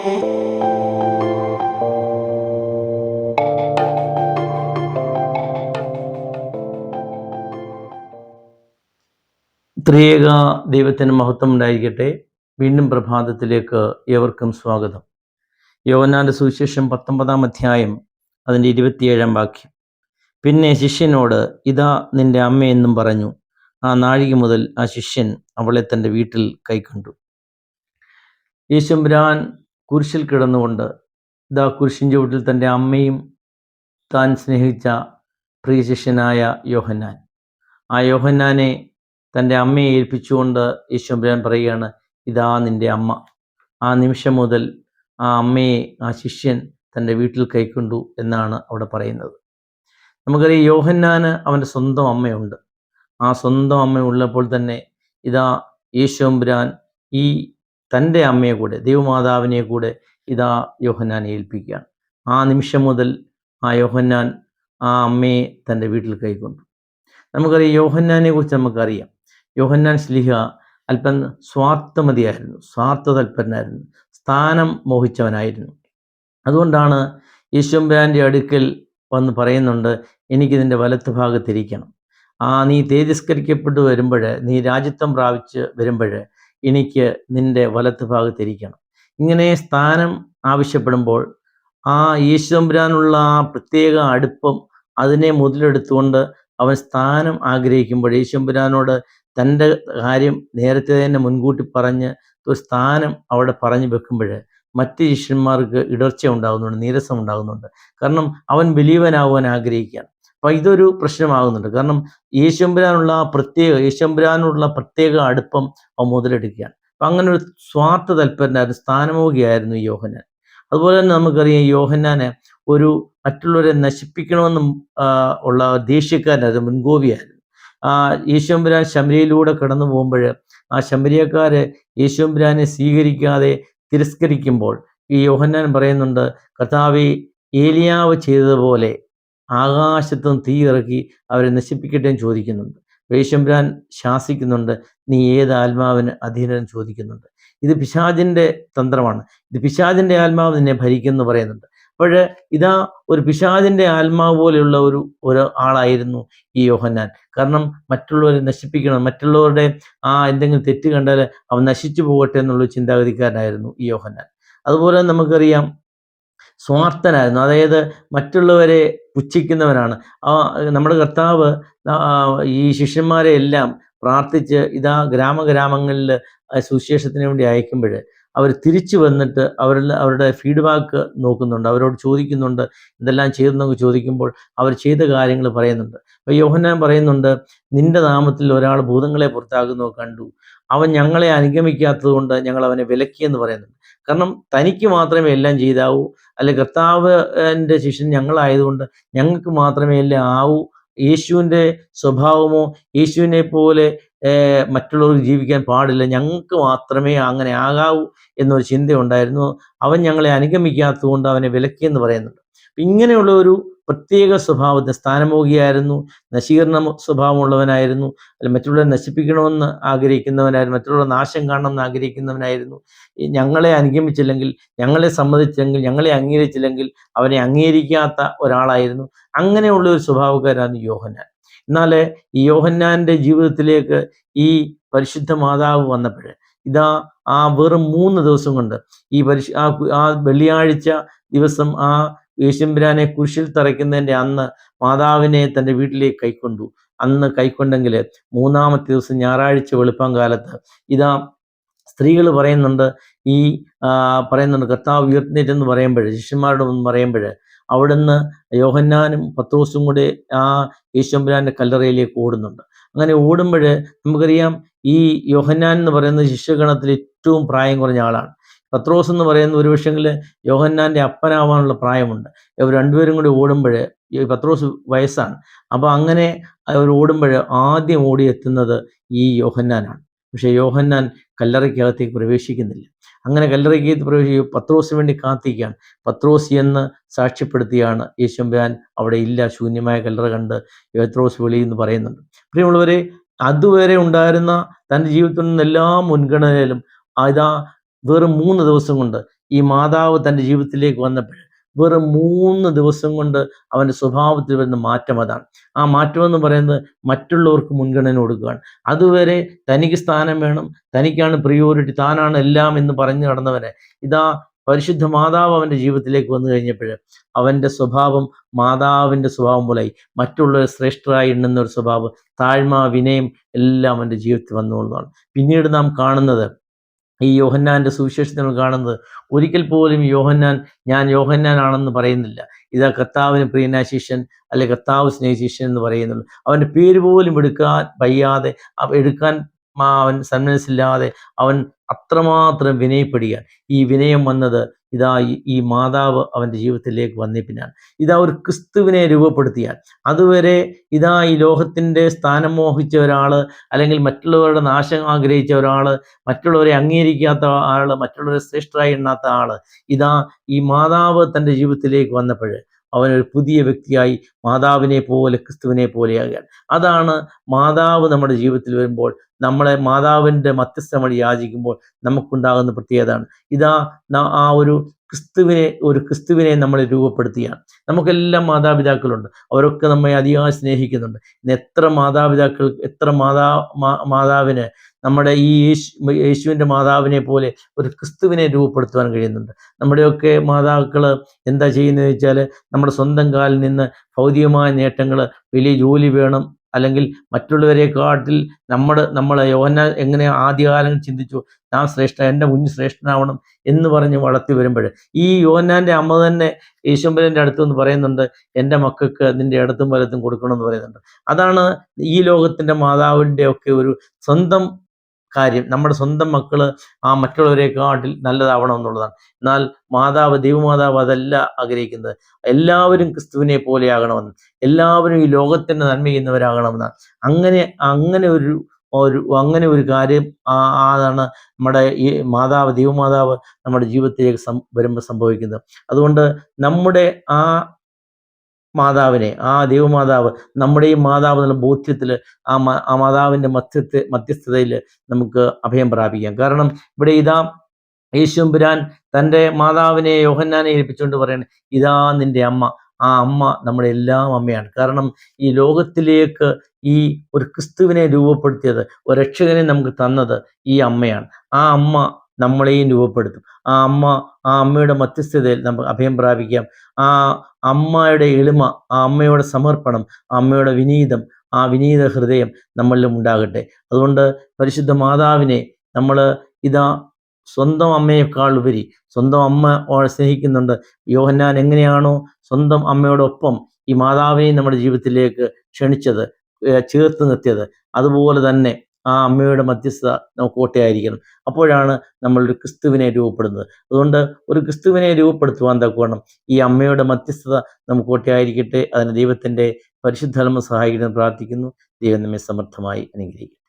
ത്രിയേക ദൈവത്തിന് മഹത്വം ഉണ്ടായിരിക്കട്ടെ വീണ്ടും പ്രഭാതത്തിലേക്ക് ഏവർക്കും സ്വാഗതം. യോവനാന്റെ സുവിശേഷം പത്തൊമ്പതാം അധ്യായം അതിന്റെ ഇരുപത്തിയേഴാം വാക്യം. പിന്നെ ശിഷ്യനോട് ഇതാ നിന്റെ അമ്മയെന്നും പറഞ്ഞു ആ നാഴിക മുതൽ ആ ശിഷ്യൻ അവളെ തന്റെ വീട്ടിൽ കൈക്കൊണ്ടു. യേശുമ്പുരാൻ കുരിശിൽ കിടന്നുകൊണ്ട് ഇതാ കുരിശിൻ ചുവട്ടിൽ തന്റെ അമ്മയും താൻ സ്നേഹിച്ച പ്രിയ ശിഷ്യനായ യോഹന്നാൻ. ആ യോഹന്നാനെ തന്റെ അമ്മയെ ഏൽപ്പിച്ചുകൊണ്ട് യേശുമ്പുരാൻ പറയുകയാണ് ഇതാ നിന്റെ അമ്മ. ആ നിമിഷം മുതൽ ആ അമ്മയെ ആ ശിഷ്യൻ തന്റെ വീട്ടിൽ കൈക്കൊണ്ടു എന്നാണ് അവിടെ പറയുന്നത്. നമുക്കറിയാം യോഹന്നാന് അവന്റെ സ്വന്തം അമ്മയുണ്ട്. ആ സ്വന്തം അമ്മ ഉള്ളപ്പോൾ തന്നെ ഇതാ യേശുമ്പുരാൻ ഈ തന്റെ അമ്മയെ കൂടെ ദൈവമാതാവിനെ കൂടെ ഇതാ യോഹന്നാൻ ഏൽപ്പിക്കുകയാണ്. ആ നിമിഷം മുതൽ ആ യോഹന്നാൻ ആ അമ്മയെ തന്റെ വീട്ടിൽ കൈക്കൊണ്ടു. നമുക്കറിയാം യോഹന്നാനെ കുറിച്ച് നമുക്കറിയാം. യോഹന്നാൻ ശ്ലിഹ അല്പം സ്വാർത്ഥമതിയായിരുന്നു സ്വാർത്ഥതൽപരനായിരുന്നു സ്ഥാനം മോഹിച്ചവനായിരുന്നു. അതുകൊണ്ടാണ് യേശുബ്രാന്റെ അടുക്കൽ വന്ന് പറയുന്നുണ്ട് എനിക്കിതിന്റെ വലത്ത് ഭാഗത്തിരിക്കണം. ആ നീ തേജസ്കരിക്കപ്പെട്ടു വരുമ്പോൾ നീ രാജ്യത്വം പ്രാപിച്ച് വരുമ്പോൾ എനിക്ക് നിന്റെ വലത്ത് ഭാഗത്തിരിക്കണം. ഇങ്ങനെ സ്ഥാനം ആവശ്യപ്പെടുമ്പോൾ ആ യേശുമ്പരാനുള്ള ആ പ്രത്യേക അടുപ്പം അതിനെ മുതലെടുത്തുകൊണ്ട് അവൻ സ്ഥാനം ആഗ്രഹിക്കുമ്പോൾ യേശുമ്പരാനോട് തന്റെ കാര്യം നേരത്തെ തന്നെ മുൻകൂട്ടി പറഞ്ഞ് ഒരു സ്ഥാനം അവിടെ പറഞ്ഞു വെക്കുമ്പോൾ മറ്റ് ശിഷ്യന്മാർക്ക് ഇടർച്ച ഉണ്ടാകുന്നുണ്ട് നീരസം ഉണ്ടാകുന്നുണ്ട്. കാരണം അവൻ വലിയവനാവാൻ ആഗ്രഹിക്കുകയാണ്. അപ്പം ഇതൊരു പ്രശ്നമാകുന്നുണ്ട്. കാരണം യേശുമ്പുരാനുള്ള പ്രത്യേക യേശുമ്പുരാനുള്ള പ്രത്യേക അടുപ്പം മുതലെടുക്കുകയാണ്. അപ്പം അങ്ങനെ ഒരു സ്വാർത്ഥ തൽപരനായിരുന്നു സ്ഥാനമോഹിയായിരുന്നു ഈ യോഹനാൻ അതുപോലെ തന്നെ നമുക്കറിയാം യോഹന്നാനെ ഒരു മറ്റുള്ളവരെ നശിപ്പിക്കണമെന്നും ഉള്ള ദേഷ്യക്കാരനായിരുന്നു മുൻകോപിയായിരുന്നു. ആ യേശുമ്പുരാൻ ശമരിയിലൂടെ കടന്നു പോകുമ്പോൾ ആ ശമരിയക്കാരെ യേശുമ്പുരാനെ സ്വീകരിക്കാതെ തിരസ്കരിക്കുമ്പോൾ ഈ യോഹന്നാൻ പറയുന്നുണ്ട് കർത്താവെ ഏലിയാവ് ചെയ്തതുപോലെ ആകാശത്തും തീ ഇറക്കി അവരെ നശിപ്പിക്കട്ടെ എന്ന് ചോദിക്കുന്നുണ്ട്. യേശുമ്പുരാൻ ശാസിക്കുന്നുണ്ട്. നീ ഏത് ആത്മാവിന് അധീനം ചോദിക്കുന്നുണ്ട്. ഇത് പിശാജിന്റെ തന്ത്രമാണ്. ഇത് പിശാജിന്റെ ആത്മാവ് നിന്നെ ഭരിക്കുന്നു പറയുന്നുണ്ട്. അപ്പോൾ ഇതാ ഒരു പിശാജിന്റെ ആത്മാവ് പോലെയുള്ള ഒരു ഒരു ആളായിരുന്നു ഈ യോഹന്നാൻ. കാരണം മറ്റുള്ളവരെ നശിപ്പിക്കണം. മറ്റുള്ളവരുടെ ആ എന്തെങ്കിലും തെറ്റ് കണ്ടാൽ അവൻ നശിച്ചു പോകട്ടെ എന്നുള്ള ചിന്താഗതിക്കാരനായിരുന്നു ഈ യോഹന്നാൻ. അതുപോലെ നമുക്കറിയാം സ്വാർത്ഥനായിരുന്നു. അതായത് മറ്റുള്ളവരെ പുച്ഛിക്കുന്നവനാണ്. ആ നമ്മുടെ കർത്താവ് ഈ ശിഷ്യന്മാരെ എല്ലാം പ്രാർത്ഥിച്ച് ഇതാ ഗ്രാമഗ്രാമങ്ങളിൽ സുവിശേഷത്തിന് വേണ്ടി അയക്കുമ്പോൾ അവർ തിരിച്ചു വന്നിട്ട് അവരിൽ അവരുടെ ഫീഡ്ബാക്ക് നോക്കുന്നുണ്ട് അവരോട് ചോദിക്കുന്നുണ്ട് ഇതെല്ലാം ചെയ്തെന്നൊക്കെ ചോദിക്കുമ്പോൾ അവർ ചെയ്ത കാര്യങ്ങൾ പറയുന്നുണ്ട്. അപ്പോൾ യോഹന്നാൻ പറയുന്നുണ്ട് നിന്റെ നാമത്തിൽ ഒരാൾ ഭൂതങ്ങളെ പുറത്താകുന്നു കണ്ടു. അവൻ ഞങ്ങളെ അനുഗമിക്കാത്തത് കൊണ്ട് ഞങ്ങൾ അവനെ വിലക്കിയെന്ന് പറയുന്നുണ്ട്. കാരണം തനിക്ക് മാത്രമേ എല്ലാം ചെയ്താവൂ അല്ലെ കർത്താവിന്റെ ശിഷ്യൻ ഞങ്ങളായതുകൊണ്ട് ഞങ്ങൾക്ക് മാത്രമേ എല്ലാം ആവൂ. യേശുവിന്റെ സ്വഭാവമോ യേശുവിനെ പോലെ മറ്റുള്ളവർക്ക് ജീവിക്കാൻ പാടില്ല. ഞങ്ങൾക്ക് മാത്രമേ അങ്ങനെ ആകാവൂ എന്നൊരു ചിന്തയുണ്ടായിരുന്നു. അവൻ ഞങ്ങളെ അനുഗമിക്കാത്തതുകൊണ്ട് അവനെ വിലക്കിയെന്ന് പറയുന്നുണ്ട്. ഇങ്ങനെയുള്ള ഒരു പ്രത്യേക സ്വഭാവത്തിന് സ്ഥാനമോഹിയായിരുന്നു. നശീകരണ സ്വഭാവമുള്ളവനായിരുന്നു. അല്ല മറ്റുള്ളവരെ നശിപ്പിക്കണമെന്ന് ആഗ്രഹിക്കുന്നവനായിരുന്നു. മറ്റുള്ളവരെ നാശം കാണണമെന്ന് ആഗ്രഹിക്കുന്നവനായിരുന്നു. ഞങ്ങളെ അനുഗമിച്ചില്ലെങ്കിൽ ഞങ്ങളെ സമ്മതിച്ചില്ലെങ്കിൽ ഞങ്ങളെ അംഗീകരിച്ചില്ലെങ്കിൽ അവനെ അംഗീകരിക്കാത്ത ഒരാളായിരുന്നു. അങ്ങനെയുള്ള ഒരു സ്വഭാവക്കാരാണ് യോഹന്നാൻ. എന്നാൽ ഈ ജീവിതത്തിലേക്ക് ഈ പരിശുദ്ധ മാതാവ് വന്നപ്പോൾ ഇതാ ആ വെറും മൂന്ന് ദിവസം കൊണ്ട് ഈ പരിശു ആ ആ വെള്ളിയാഴ്ച ദിവസം ആ യേശുമ്പരാനെ കുരിശിൽ തറയ്ക്കുന്നതിന്റെ അന്ന് മാതാവിനെ തന്റെ വീട്ടിലേക്ക് കൈക്കൊണ്ടു. അന്ന് കൈക്കൊണ്ടെങ്കിൽ മൂന്നാമത്തെ ദിവസം ഞായറാഴ്ച വെളുപ്പം കാലത്ത് ഇതാ സ്ത്രീകൾ പറയുന്നുണ്ട് ഈ പറയുന്നുണ്ട് കർത്താവ് ഉയർത്തിനേറ്റെന്ന് പറയുമ്പോൾ ശിഷ്യന്മാരുടെ പറയുമ്പോൾ അവിടുന്ന് യോഹന്നാനും പത്രോസും കൂടെ ആ യേശുമ്പരാന്റെ കല്ലറയിലേക്ക് ഓടുന്നുണ്ട്. അങ്ങനെ ഓടുമ്പോൾ നമുക്കറിയാം ഈ യോഹന്നാൻ എന്ന് പറയുന്ന ശിഷ്യഗണത്തിൽ ഏറ്റവും പ്രായം കുറഞ്ഞ ആളാണ്. പത്രോസ് എന്ന് പറയുന്ന ഒരു വിഷയങ്ങളിൽ യോഹന്നാന്റെ അപ്പനാവാനുള്ള പ്രായമുണ്ട്. ഇവർ രണ്ടുപേരും കൂടി ഓടുമ്പോൾ ഈ പത്രോസ് വയസ്സാണ്. അപ്പോൾ അങ്ങനെ അവർ ഓടുമ്പോൾ ആദ്യം ഓടിയെത്തുന്നത് ഈ യോഹന്നാനാണ്. പക്ഷേ യോഹന്നാൻ കല്ലറയ്ക്കകത്തേക്ക് പ്രവേശിക്കുന്നില്ല. അങ്ങനെ കല്ലറയ്ക്കകത്ത് പ്രവേശിക്കും പത്രോസിന് വേണ്ടി കാത്തിരിക്കുകയാണ്. പത്രോസ് എന്ന് സാക്ഷ്യപ്പെടുത്തിയാണ് യേശുബാൻ അവിടെ ഇല്ല ശൂന്യമായ കല്ലറ കണ്ട് പത്രോസ് വെളി എന്ന് പറയുന്നുണ്ട്. പ്രിയമുള്ളവരെ അതുവരെ ഉണ്ടായിരുന്ന തന്റെ ജീവിതത്തിൽ നിന്ന് എല്ലാ മുൻഗണനയിലും ഇതാ വെറും മൂന്ന് ദിവസം കൊണ്ട് ഈ മാതാവ് തന്റെ ജീവിതത്തിലേക്ക് വന്നപ്പോൾ വെറും മൂന്ന് ദിവസം കൊണ്ട് അവന്റെ സ്വഭാവത്തിൽ വരുന്ന മാറ്റം അതാണ്. ആ മാറ്റം എന്ന് പറയുന്നത് മറ്റുള്ളവർക്ക് മുൻഗണന കൊടുക്കുകയാണ്. അതുവരെ തനിക്ക് സ്ഥാനം വേണം തനിക്കാണ് പ്രിയോറിറ്റി താനാണ് എല്ലാം എന്ന് പറഞ്ഞു നടന്നവനെ. ഇതാ പരിശുദ്ധ മാതാവ് അവന്റെ ജീവിതത്തിലേക്ക് വന്നു കഴിഞ്ഞപ്പോൾ അവന്റെ സ്വഭാവം മാതാവിന്റെ സ്വഭാവം പോലെയായി മറ്റുള്ളവരെ ശ്രേഷ്ഠരായി എണ്ണുന്ന ഒരു സ്വഭാവം താഴ്മ വിനയം എല്ലാം അവന്റെ ജീവിതത്തിൽ വന്നുകൊള്ളതാണ് പിന്നീട് നാം കാണുന്നത് ഈ യോഹന്നാന്റെ സുവിശേഷം നമ്മൾ കാണുന്നത് ഒരിക്കൽ പോലും യോഹന്നാൻ ഞാൻ യോഹന്നാനാണെന്ന് പറയുന്നില്ല. ഇതാ കർത്താവിന് പ്രിയനായ ശിഷ്യൻ അല്ലെ കർത്താവ് സ്നേഹ ശിഷ്യൻ എന്ന് പറയുന്നുള്ളൂ. അവന്റെ പേര് പോലും എടുക്കാൻ വയ്യാതെ എടുക്കാൻ അവൻ സന്മനസ്സില്ലാതെ അവൻ അത്രമാത്രം വിനയപ്പെടുകയാണ്. ഈ വിനയം വന്നത് ഇതാ ഈ- മാതാവ് അവന്റെ ജീവിതത്തിലേക്ക് വന്നിപ്പിനാണ്. ഇതാ ഒരു ക്രിസ്തുവിനെ രൂപപ്പെടുത്തിയാൽ. അതുവരെ ഇതാ ഈ ലോകത്തിന്റെ സ്ഥാനം മോഹിച്ച ഒരാൾ അല്ലെങ്കിൽ മറ്റുള്ളവരുടെ നാശം ആഗ്രഹിച്ച ഒരാൾ മറ്റുള്ളവരെ അംഗീകരിക്കാത്ത ആൾ മറ്റുള്ളവരെ ശ്രേഷ്ഠരായി എണ്ണാത്ത ആൾ ഇതാ ഈ മാതാവ് തന്റെ ജീവിതത്തിലേക്ക് വന്നപ്പോൾ അവനൊരു പുതിയ വ്യക്തിയായി മാതാവിനെ പോലെ ക്രിസ്തുവിനെ പോലെയാകുകയാണ്. അതാണ് മാതാവ് നമ്മുടെ ജീവിതത്തിൽ വരുമ്പോൾ നമ്മളെ മാതാവിന്റെ മധ്യസ്ഥം വഴി യാചിക്കുമ്പോൾ നമുക്കുണ്ടാകുന്ന പ്രത്യേകതയാണ്. ഇതാ ആ ഒരു ക്രിസ്തുവിനെ ഒരു ക്രിസ്തുവിനെ നമ്മൾ രൂപപ്പെടുത്തിയാണ്. നമുക്കെല്ലാം മാതാപിതാക്കളുണ്ട്. അവരൊക്കെ നമ്മെ അധികമായി സ്നേഹിക്കുന്നുണ്ട്. ഇന്ന് എത്ര മാതാപിതാക്കൾ എത്ര മാതാ മാതാവിന് നമ്മുടെ ഈ യേശു യേശുവിന്റെ മാതാവിനെ പോലെ ഒരു ക്രിസ്തുവിനെ രൂപപ്പെടുത്തുവാൻ കഴിയുന്നുണ്ട്. നമ്മുടെയൊക്കെ മാതാക്കൾ എന്താ ചെയ്യുന്നത് വെച്ചാൽ നമ്മുടെ സ്വന്തം കാലിൽ നിന്ന് ഭൗതികമായ നേട്ടങ്ങൾ വലിയ ജോലി വേണം അല്ലെങ്കിൽ മറ്റുള്ളവരെക്കാട്ടിൽ നമ്മൾ നമ്മളെ യോന എങ്ങനെ ആദ്യകാലം ചിന്തിച്ചു ഞാൻ ശ്രേഷ്ഠ എന്റെ കുഞ്ഞ് ശ്രേഷ്ഠനാവണം എന്ന് പറഞ്ഞ് വളർത്തി വരുമ്പോൾ ഈ യോന്നാന്റെ അമ്മ തന്നെ യേശുമ്പരന്റെ അടുത്ത് നിന്ന് പറയുന്നുണ്ട് എന്റെ മക്കൾക്ക് നിന്റെ ഇടത്തും വലത്തും കൊടുക്കണം എന്ന് പറയുന്നുണ്ട്. അതാണ് ഈ ലോകത്തിന്റെ മാതാവിന്റെ ഒക്കെ ഒരു സ്വന്തം കാര്യം. നമ്മുടെ സ്വന്തം മക്കൾ ആ മറ്റുള്ളവരെക്കാട്ടിൽ നല്ലതാവണം എന്നുള്ളതാണ്. എന്നാൽ മാതാവ് ദൈവമാതാവ് അതല്ല ആഗ്രഹിക്കുന്നത്. എല്ലാവരും ക്രിസ്തുവിനെ പോലെയാകണമെന്ന്. എല്ലാവരും ഈ ലോകത്തിന്റെ നന്മ ചെയ്യുന്നവരാകണമെന്നാണ്. അങ്ങനെ അങ്ങനെ ഒരു ഒരു അങ്ങനെ ഒരു കാര്യം അതാണ് നമ്മുടെ ഈ മാതാവ് ദൈവമാതാവ് നമ്മുടെ ജീവിതത്തിലേക്ക് സം വരുമ്പോൾ സംഭവിക്കുന്നത്. അതുകൊണ്ട് നമ്മുടെ ആ മാതാവിനെ ആ ദൈവമാതാവ് നമ്മുടെ ഈ മാതാവ് എന്നുള്ള ബോധ്യത്തിൽ ആ ആ മാതാവിന്റെ മധ്യത്തെ മധ്യസ്ഥതയിൽ നമുക്ക് അഭയം പ്രാപിക്കാം. കാരണം ഇവിടെ ഇതാ യേശുമ്പുരാൻ തന്റെ മാതാവിനെ യോഹന്നാനെ ഏൽപ്പിച്ചുകൊണ്ട് പറയാണ് ഇതാ നിന്റെ അമ്മ. ആ അമ്മ നമ്മുടെ എല്ലാം അമ്മയാണ്. കാരണം ഈ ലോകത്തിലേക്ക് ഈ ഒരു ക്രിസ്തുവിനെ രൂപപ്പെടുത്തിയത് ഒരു രക്ഷകനെ നമുക്ക് തന്നത് ഈ അമ്മയാണ്. ആ അമ്മ നമ്മളെയും രൂപപ്പെടുത്തും. ആ അമ്മ ആ അമ്മയുടെ മധ്യസ്ഥതയിൽ നമുക്ക് അഭയം പ്രാപിക്കാം. ആ അമ്മയുടെ എളിമ ആ അമ്മയുടെ സമർപ്പണം ആ അമ്മയുടെ വിനീതം ആ വിനീത ഹൃദയം നമ്മളിലും ഉണ്ടാകട്ടെ. അതുകൊണ്ട് പരിശുദ്ധ മാതാവിനെ നമ്മൾ ഇതാ സ്വന്തം അമ്മയേക്കാൾ ഉപരി സ്വന്തം അമ്മ സ്നേഹിക്കുന്നുണ്ട്. യോഹന്നാൻ എങ്ങനെയാണോ സ്വന്തം അമ്മയോടൊപ്പം ഈ മാതാവിനെയും നമ്മുടെ ജീവിതത്തിലേക്ക് ക്ഷണിച്ചത് ചേർത്ത് നിർത്തിയത്. അതുപോലെ തന്നെ ആ അമ്മയുടെ മധ്യസ്ഥത നമുക്ക് കോട്ടയായിരിക്കണം. അപ്പോഴാണ് നമ്മളൊരു ക്രിസ്തുവിനെ രൂപപ്പെടുന്നത്. അതുകൊണ്ട് ഒരു ക്രിസ്തുവിനെ രൂപപ്പെടുത്തുവാൻ തക്കവണ്ണം ഈ അമ്മയുടെ മധ്യസ്ഥത നമുക്ക് കോട്ടയായിരിക്കട്ടെ. അതിന് ദൈവത്തിന്റെ പരിശുദ്ധ സഹായിക്കുന്നു പ്രാർത്ഥിക്കുന്നു. ദൈവം നമ്മെ സമർത്ഥമായി അനുഗ്രഹിക്കും